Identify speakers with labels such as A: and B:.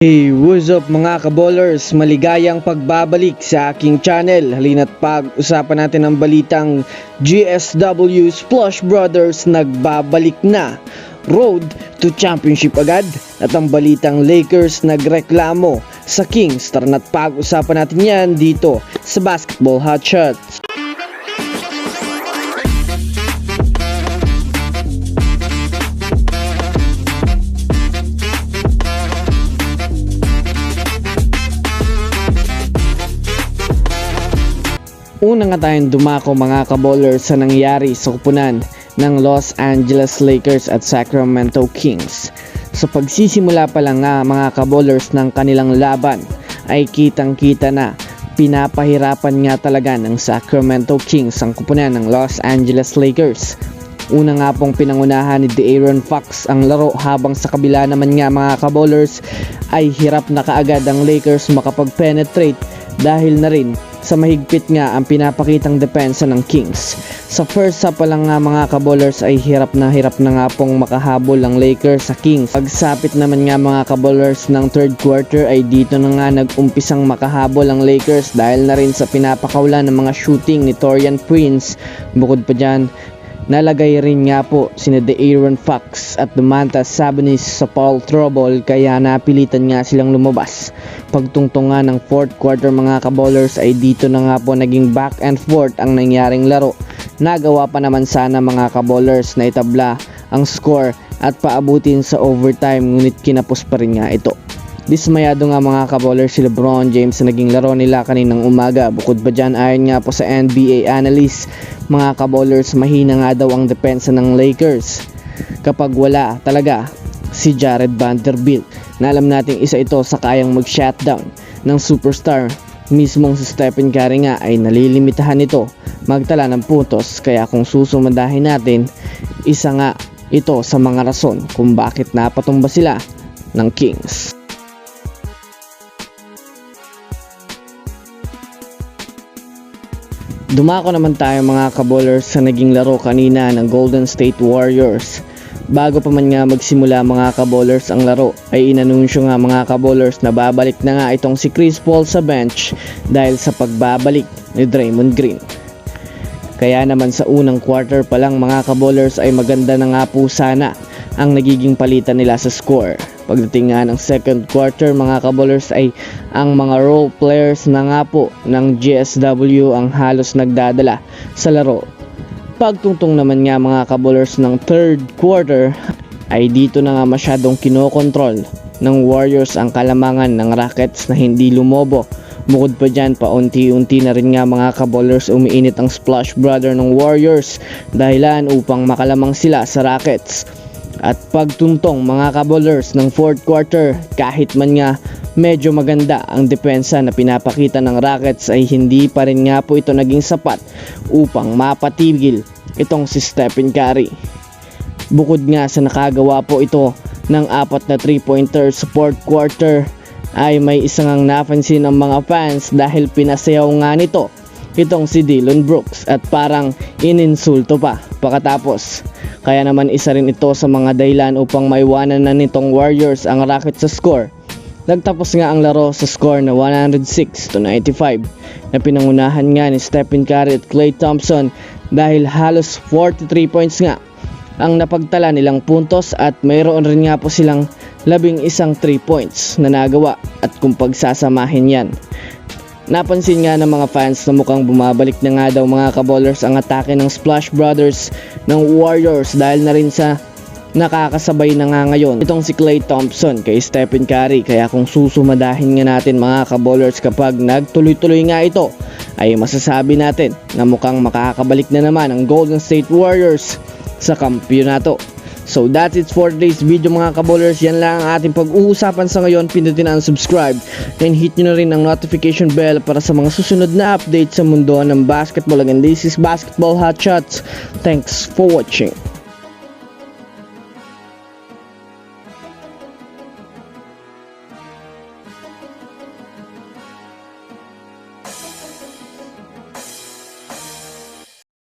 A: Hey, what's up mga kabolers? Maligayang pagbabalik sa aking channel. Halina't pag-usapan natin ang balitang GSW Splash Brothers nagbabalik na. Road to Championship agad at ang balitang Lakers nagreklamo sa Kings. Tara na't pag-usapan natin yan dito sa Basketball Hot Shots. Una nga tayong dumako mga kabolers sa nangyari sa kupunan ng Los Angeles Lakers at Sacramento Kings. Sa pagsisimula pa lang nga mga kabolers ng kanilang laban ay kitang kita na pinapahirapan nga talaga ng Sacramento Kings ang kupunan ng Los Angeles Lakers. Una nga pong pinangunahan ni De'Aaron Fox ang laro habang sa kabila naman nga mga kabolers ay hirap na kaagad ang Lakers makapag-penetrate dahil na rin sa mahigpit nga ang pinapakitang depensa ng Kings. Sa first half pa lang nga mga kabolers ay hirap na hirap na nga pong makahabol ang Lakers sa Kings. Pagsapit naman nga mga kabolers ng third quarter ay dito na nga nag-umpisang makahabol ang Lakers dahil na rin sa pinapakawla ng mga shooting ni Torian Prince. Bukod pa dyan, Nalagay rin nga po sina De'Aaron Fox at Domantas Sabonis sa foul trouble kaya napilitan nga silang lumabas. Pagtungtong nga ng fourth quarter mga kabolers ay dito na nga po naging back and forth ang nangyaring laro. Nagawa pa naman sana mga kabolers na itabla ang score at paabutin sa overtime ngunit kinapos pa rin nga ito. Dismayado nga mga kabolers si Lebron James sa naging laro nila kaninang umaga. Bukod pa dyan ayon nga po sa NBA analyst, mga kabolers mahina nga daw ang depensa ng Lakers. Kapag wala talaga si Jared Vanderbilt na alam nating isa ito sa kayang mag-shutdown ng superstar mismong si Stephen Curry nga ay nalilimitahan nito magtala ng puntos kaya kung susumandahin natin isa nga ito sa mga rason kung bakit napatumba sila ng Kings. Dumako naman tayo mga kabolers sa naging laro kanina ng Golden State Warriors. Bago pa man nga magsimula mga kabolers ang laro ay inanunsyo nga mga kabolers na babalik na nga itong si Chris Paul sa bench dahil sa pagbabalik ni Draymond Green. Kaya naman sa unang quarter pa lang mga kabolers ay maganda na nga po sana ang nagiging palitan nila sa score. Pagdating nga ng second quarter mga kabolers ay ang mga role players na nga po ng GSW ang halos nagdadala sa laro. Pagtungtong naman nga mga kabolers ng third quarter ay dito na nga masyadong kinokontrol ng Warriors ang kalamangan ng Rockets na hindi lumobo. Bukod pa dyan, paunti-unti na rin nga mga kabolers umiinit ang splash brother ng Warriors dahilan upang makalamang sila sa Rockets. At pagtuntong mga kabolers ng fourth quarter kahit man nga medyo maganda ang depensa na pinapakita ng Rockets ay hindi pa rin nga po ito naging sapat upang mapatigil itong si Stephen Curry. Bukod nga sa nakagawa po ito ng apat na 3-pointer sa fourth quarter ay may isang ang napansin ng mga fans dahil pinasayaw nga nito itong si Dylan Brooks at parang ininsulto pa pagkatapos. Kaya naman isa rin ito sa mga dahilan upang maiwanan na nitong Warriors ang Rockets sa score. Nagtapos nga ang laro sa score na 106 to 95 na pinangunahan nga ni Stephen Curry at Klay Thompson dahil halos 43 points nga ang napagtala nilang puntos at mayroon rin nga po silang labing isang 3 points na nagawa at kung pagsasamahin yan Napansin nga ng mga fans na mukhang bumabalik na nga daw mga kabolers ang atake ng Splash Brothers ng Warriors dahil na rin sa nakakasabay na nga ngayon itong si Klay Thompson kay Stephen Curry kaya kung susumadahin nga natin mga kabolers kapag nagtuloy-tuloy nga ito ay masasabi natin na mukhang makakabalik na naman ang Golden State Warriors sa kampyonato. So that's it for today's video mga kabolers. Yan lang ang ating pag-uusapan sa ngayon. Pindutin ang subscribe and hit nyo na rin ang notification bell para sa mga susunod na update sa mundo ng basketball. Again, this is Basketball Hot Shots. Thanks for watching.